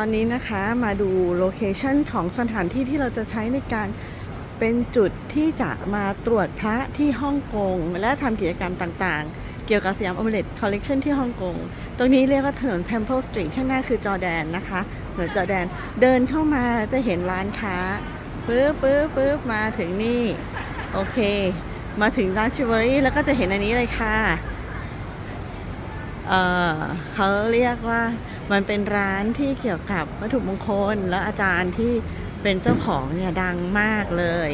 ตอนนี้นะคะมาดูโลเคชันของสถานที่ที่เราจะใช้ในการเป็นจุดที่จะมาตรวจพระที่ฮ่องกง และทำกิจกรรมต่างๆ เกี่ยวกับสยามอ m u l e t Collection ที่ฮ่องกง ตรงนี้เรียกว่าถนน Temple Street ข้างหน้าคือจอแดนนะคะถนนจอแดนเดินเข้ามาจะเห็นร้านค้าปึ๊บปึ๊บปึ๊บมาถึงนี่ โอเค มาถึงร้านชิว r รี่แล้วก็จะเห็นอันนี้เลยค่ะ เออเขาเรียกว่า มันเป็นร้านที่เกี่ยวกับวัตถุมงคล แล้วอาจารย์ที่เป็นเจ้าของเนี่ยดังมากเลย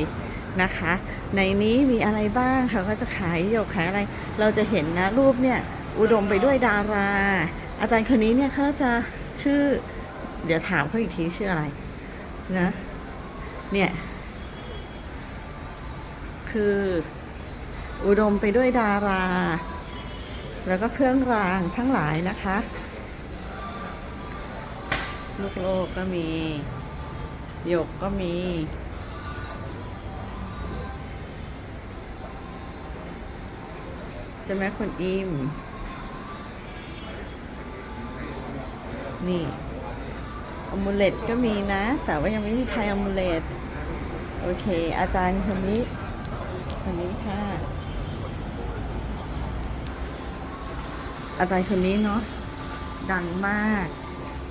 นะคะ ในนี้มีอะไรบ้างเขาก็จะขายหยกขายอะไร เราจะเห็นนะรูปเนี่ยอุดมไปด้วยดารา อาจารย์คนนี้เนี่ยเขาจะชื่อ เดี๋ยวถามเขาอีกทีชื่ออะไรนะเนี่ยคืออุดมไปด้วยดารา แล้วก็เครื่องรางทั้งหลายนะคะ ลูกโลกก็มี หยกก็มี ใช่ไหมคุณอิมนี่อมูเลตก็มีนะ แต่ว่ายังไม่มีไทยอมูเลตโอเค อาจารย์คนนี้คนนี้ค่ะ อาจารย์คนนี้เนาะดังมาก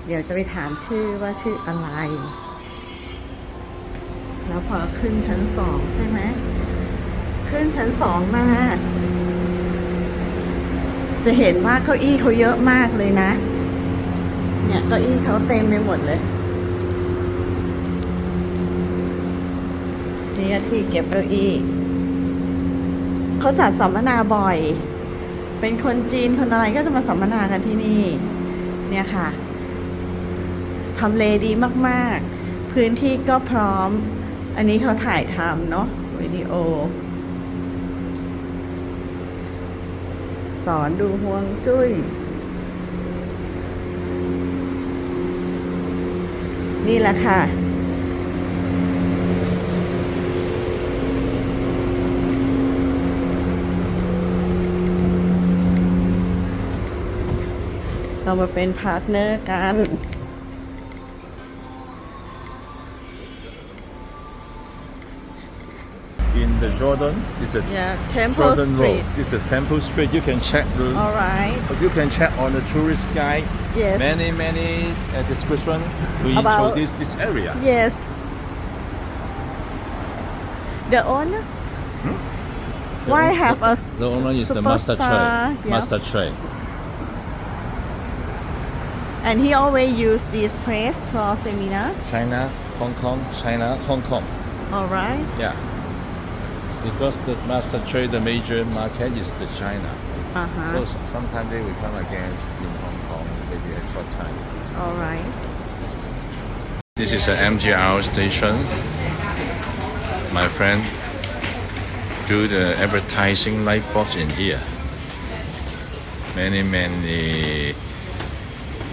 เดี๋ยวจะไปถามชื่อว่าชื่ออะไร แล้วพอขึ้นชั้นสองใช่ไหม ขึ้นชั้นสองมา จะเห็นว่าเก้าอี้เขาเยอะมากเลยนะ เนี่ยเก้าอี้เขาเต็มไปหมดเลย นี่ที่เก็บเก้าอี้ เขาจัดสัมมนาบ่อย เป็นคนจีนคนอะไรก็จะมาสัมมนากันที่นี่ เนี่ยค่ะ ทำเลดีมากๆ พื้นที่ก็พร้อม อันนี้เขาถ่ายทำเนาะวิดีโอ สอนดูห่วงจุ้ย นี่แหละค่ะเรามาเป็นพาร์ทเนอร์กัน in the Jordan. This is Yeah, Temple Jordan Street. Road. This is Temple Street. You can check the. alright You can check on the tourist guide. Yes. Many many uh, description to About- introduce this area. yes the owner why have a The owner is the master trade. yeah. Master trade. and he always use this place to our seminar China, Hong Kong, China, Hong Kong. alright Yeah Because the master trade, the major market is the China. So uh-huh s- sometimes they will come again in Hong Kong, maybe a short time. alright This is an MTR station. My friend do the advertising light bulbs in here. Many many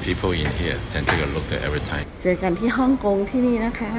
people in here can take a look at advertising. เจอกันที่ฮ่องกงที่นี่นะคะ